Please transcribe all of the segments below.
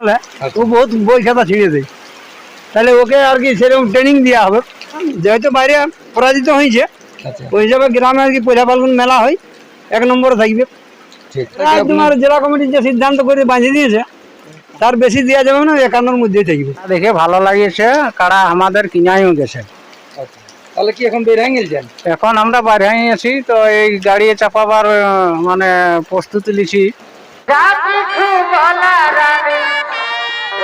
বলে, ও বহুত বই খাতা ছিঁড়ে দেয় তাহলে ওকে আর কি সেরকম ট্রেনিং দেওয়া হবে। যেহেতু বাইরে পরাজিত হয়েছে আচ্ছা। ওই হিসাবে গ্রামে আর কি পয়লা ফাল্গুন মেলা হয় এক নম্বরে থাকবে। আর তোমার জেলা কমিটি যে সিদ্ধান্ত করে বাঁধিয়ে দিয়েছে তার বেশি দেওয়া যাবে না একান্নর মধ্যেই থাকবে। দেখে ভালো লাগিয়েছে কারা আমাদের কিনাইও গেছে। আচ্ছা তাহলে কি এখন বেরিয়ে গেলছেন এখন আমরা বাইরে আছি তো এই গাড়ি চাপাবার মানে প্রস্তুতি লিছি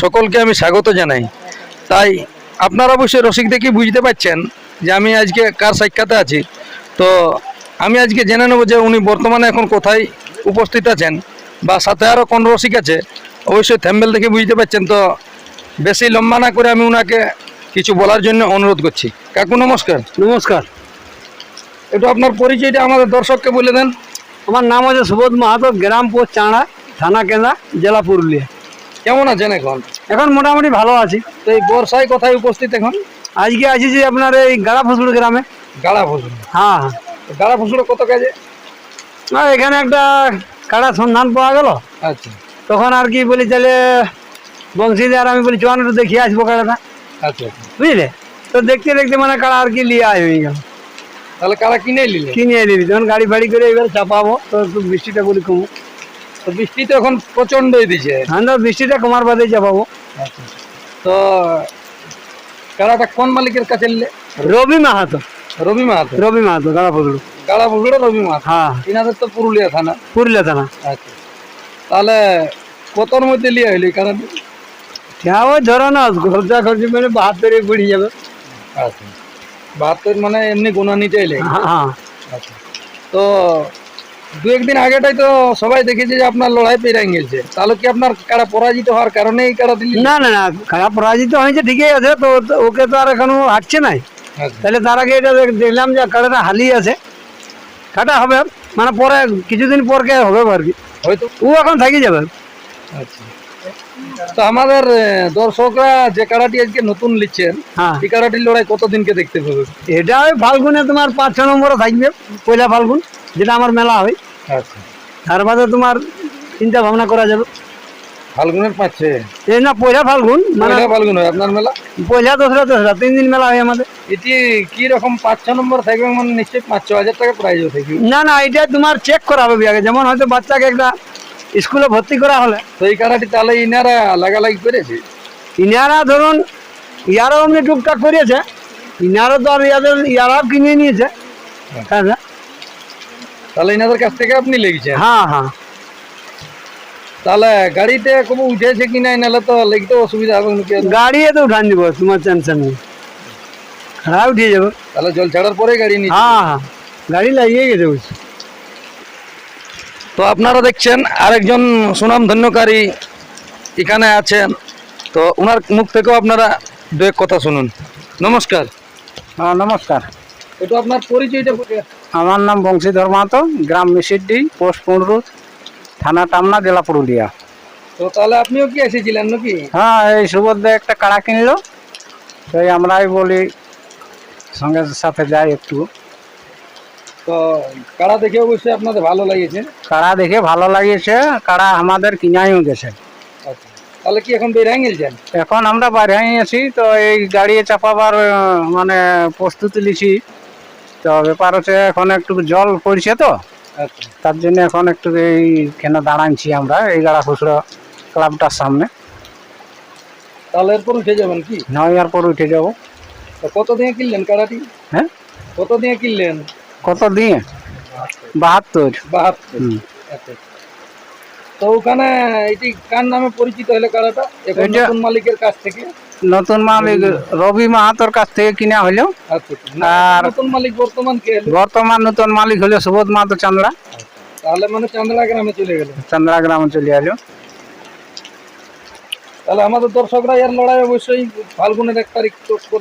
সকলকে আমি স্বাগত জানাই। তাই আপনারা অবশ্যই রসিক দেখে বুঝতে পারছেন যে আমি আজকে কার সাক্ষাতে আছি। তো আমি আজকে জেনে নেব যে উনি বর্তমানে এখন কোথায় উপস্থিত আছেন বা সাথে আরও কোন রসিক আছে। অবশ্যই থ্যাম্বেল দেখে বুঝতে পারছেন। তো বেশি লম্বা না করে আমি ওনাকে কিছু বলার জন্য অনুরোধ করছি। কাকু নমস্কার। নমস্কার। একটু আপনার পরিচয়টা আমাদের দর্শককে বলে দেন। আমার নাম আছে সুবোধ মাহাতো গ্রাম পোস্ট চাঁড়া থানা কেন্দ্রা জেলা পুরুলিয়া। কেমন আছেন এখন? এখন মোটামুটি ভালো আছি। তো এই বর্ষায় কোথায় উপস্থিত এখন? আজকে আছি যে আপনার এই গাড়া ফসল গ্রামে। গাড়া ফসল হ্যাঁ হ্যাঁ। গাড়া ফসল কত কাজে? না এখানে একটা কাড়া সন্ধান পাওয়া গেল। আচ্ছা। তখন আর কি বলি তাহলে বংশীদে আর আমি বলি একটু দেখিয়ে আসব কাড়াটা। আচ্ছা আচ্ছা। বুঝলে? তো দেখতে দেখতে মানে কাড়া আর কি লিয়ে আয় হয়ে গেল। তাহলে কারা কিনে নিলে? কিনে নিবি যখন গাড়ি ফাড়ি করে এবার চাপাবো তো একটু বৃষ্টিটা বলি কমু তো বৃষ্টি তো এখন প্রচন্ডই দিছে। হ্যাঁ বৃষ্টিটা কমার বাদে চাপাবো আচ্ছা তো কারাটা কোন মালিকের কাছে নিলে রবি মাহাতো। রবি মাহাতো? রবি মাহাতো গাড়া ফসল গাড়া ফসল রবি মাহাতো? হ্যাঁ। ইনাদের তো পুরুলিয়া থানা। পুরুলিয়া থানা। আচ্ছা। তাহলে কতর মধ্যে লিয়ে হইলি কারাটি হ্যাঁ ওই ধরো না খরচা খরচি মানে বাহাত্তরে পড়ে যাবে। আচ্ছা। বাহাত্তর মানে এমনি গোনা নিতে এলে হ্যাঁ। আচ্ছা। তো দু একদিন আগেটাই তো সবাই দেখেছে যে আপনার লড়াই পেরাই গেছে। তাহলে কি আপনার কারা পরাজিত হওয়ার কারণে এই কারা দিলি না না না খারাপ পরাজিত হয়েছে ঠিকই আছে তো ওকে তো আর এখনও হাঁটছে নাই। আচ্ছা। তাহলে তার আগে এটা দেখলাম যে কাটাটা হালি আছে। কাটা হবে মানে পরে কিছুদিন পরকে হবে আর কি। হয়তো। ও এখন থাকি যাবে। আচ্ছা। তো আমাদের দর্শকরা যে কারাটি আজকে নতুন লিখছেন হ্যাঁ। এই কারাটির লড়াই কতদিনকে দেখতে পাবে? এটা ওই ফাল্গুনে তোমার পাঁচ ছ নম্বরে থাকবে পয়লা ফাল্গুন যেটা আমার মেলা হয়। আচ্ছা। তার বাদে তোমার চিন্তা ভাবনা করা যাবে। ফাল্গুনের পাচ্ছে এই না পয়লা ফাল্গুন মানে ফাল্গুন হয় আপনার মেলা? পয়লা দোসরা দোসরা তিন দিন মেলা হয় আমাদের। এটি কি রকম পাঁচ ছ নম্বর থাকবে? মানে নিশ্চয়ই পাঁচ ছ হাজার টাকা প্রাইজও থাকবে। না না এটা তোমার চেক করা হবে আগে যেমন হয়তো বাচ্চাকে একটা স্কুলে ভর্তি করা হলে? তো এই কারাটি তাহলে ইনারা লাগালাগি করেছে। ইনারা ধরুন ইয়ারাও এমনি টুকটাক করিয়েছে। ইনারও তো আর ইয়াদের ইয়ারাও কিনে নিয়েছে। হ্যাঁ হ্যাঁ। তাহলে ইনাদের কাছ থেকে আপনি লেগেছেন হ্যাঁ হ্যাঁ। তাহলে গাড়িতে কবু উঠেছে কিনা নাহলে তো লিখতে অসুবিধা হবে? গাড়ি তো উঠান দিব তোমার টেনশন নেই। খারাপ উঠিয়ে যাবে তাহলে জল ছাড়ার পরে গাড়ি নিয়ে হ্যাঁ হ্যাঁ। গাড়ি লাগিয়ে গেছে বুঝছি তো আপনারা দেখছেন আরেকজন সুনাম ধন্যকারী এখানে আছেন তো ওনার মুখ থেকেও আপনারা দু এক কথা শুনুন। নমস্কার। হ্যাঁ নমস্কার। একটু আপনার পরিচয়টা আমার নাম বংশীধর মাহাতো গ্রাম মিশিডি পোস্ট পুনরুদ থানা টামনা জেলা পুরুলিয়া। তো তাহলে আপনিও কি এসেছিলেন নাকি? হ্যাঁ এই সুভদ্রা একটা কাড়া কিনলো। তাই আমরাই বলি সঙ্গে সাথে যাই একটু। তো কাড়া দেখে অবশ্যই আপনাদের ভালো লাগিয়েছে কাড়া দেখে ভালো লাগিয়েছে কাড়া আমাদের কিনাইও গেছে। আচ্ছা তাহলে কি এখন বেরিয়ে গেলছেন এখন আমরা বাইরে আছি তো এই গাড়ি চাপাবার মানে প্রস্তুতি লিছি তো ব্যাপার হচ্ছে এখন একটু জল পড়ছে তো আচ্ছা। তার জন্য এখন একটু এইখানে দাঁড়াচ্ছি আমরা এই গাড়া খুচরো ক্লাবটার সামনে। তাহলে এরপর উঠে যাবেন কি? নয়ার এরপর উঠে যাব। কত দিয়ে কিনলেন কাড়াটি? হ্যাঁ? কত দিয়ে কিনলেন? কত দিয়ে? বাহাত্তর। বাহাত্তর। হুম। আচ্ছা তো ওখানে এটি কার নামে পরিচিত হলো কাড়াটা এখন এটা- নতুন মালিকের কাছ থেকে? নতুন মালিক রবি মাহাতোর কাছ থেকে কিনা হইল আচ্ছা না, আর- নতুন মালিক বর্তমান কে এলো? বর্তমান নতুন মালিক হলো সুবোধ মাহাতো চান্দড়া তাহলে মানে চান্দলা গ্রামে চলে গেল। চান্দড়া গ্রামে চলে এলো। তাহলে আমাদের দর্শকরা এর লড়াই অবশ্যই ফাল্গুনের এক তারিখ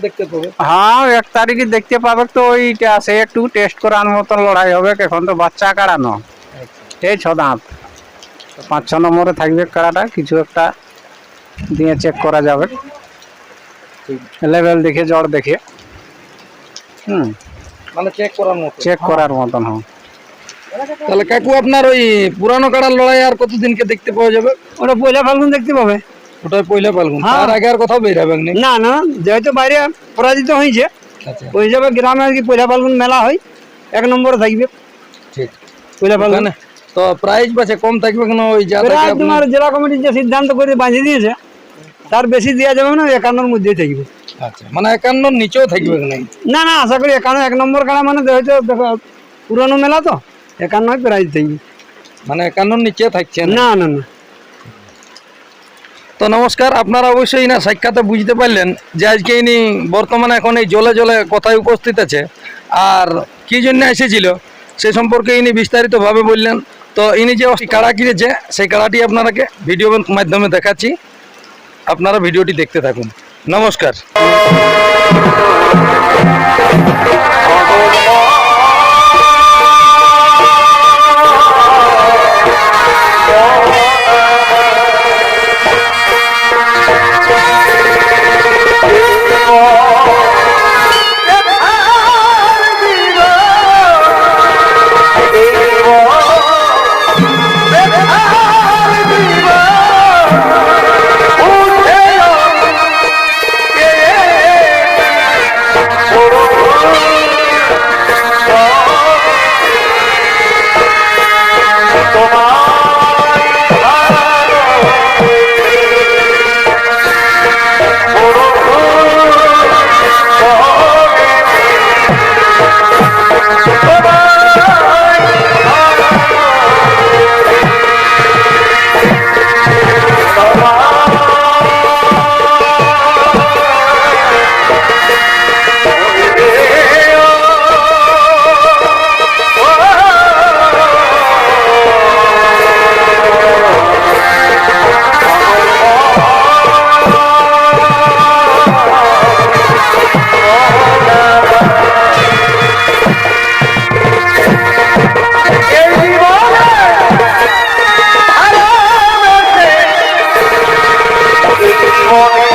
দেখতে পাবে। হ্যাঁ এক তারিখে দেখতে পাবে তো ওইটা আছে একটু টেস্ট করার মতন লড়াই হবে এখন তো বাচ্চা কাড়ানো। এই ছ দাঁত। পাঁচ ছ নম্বরে থাকবে কাড়াটা কিছু একটা দিয়ে চেক করা যাবে। লেভেল দেখে জ্বর দেখে। হুম। মানে চেক করার মতো চেক করার মতন হ্যাঁ। তাহলে কাকু আপনার ওই পুরানো কাড়ার লড়াই আর কতদিনকে দেখতে পাওয়া যাবে? ওটা পয়লা ফাল্গুন দেখতে পাবে। ওটাই পয়লা ফাল্গুন হ্যাঁ। তার আগে আর কোথাও বেরাবেন নি? না না যেহেতু বাইরে পরাজিত হয়েছে আচ্ছা। ওই হিসাবে গ্রামে আর কি পয়লা ফাল্গুন মেলা হয় এক নম্বরে থাকবে। ঠিক। পয়লা ফাল্গুন তো প্রাইস বাছে কম থাকবে কেন? ওই প্রায় তোমার জেলা কমিটি যে সিদ্ধান্ত করে বাঁধিয়ে দিয়েছে তার বেশি দেওয়া যাবে না একান্নর মধ্যেই থাকবে। আচ্ছা মানে একান্ন নিচেও থাকবে না না না আশা করি একান্ন এক নম্বর কাড়া মানে হয়তো দেখো পুরনো মেলা তো একান্ন প্রাইজ থাকবে। মানে একান্ন নিচে থাকছে না না না। তো নমস্কার, আপনারা অবশ্যই না সাক্ষাতে বুঝতে পারলেন যে আজকে ইনি বর্তমানে এখন এই জলে জলে কথায় উপস্থিত আছে। আর কী জন্য এসেছিল, সে সম্পর্কে ইনি বিস্তারিতভাবে বললেন। তো ইনি যে কাড়া কিনেছে, সেই কাড়াটি আপনারাকে ভিডিওর মাধ্যমে দেখাচ্ছি। আপনারা ভিডিওটি দেখতে থাকুন। নমস্কার। জীবনে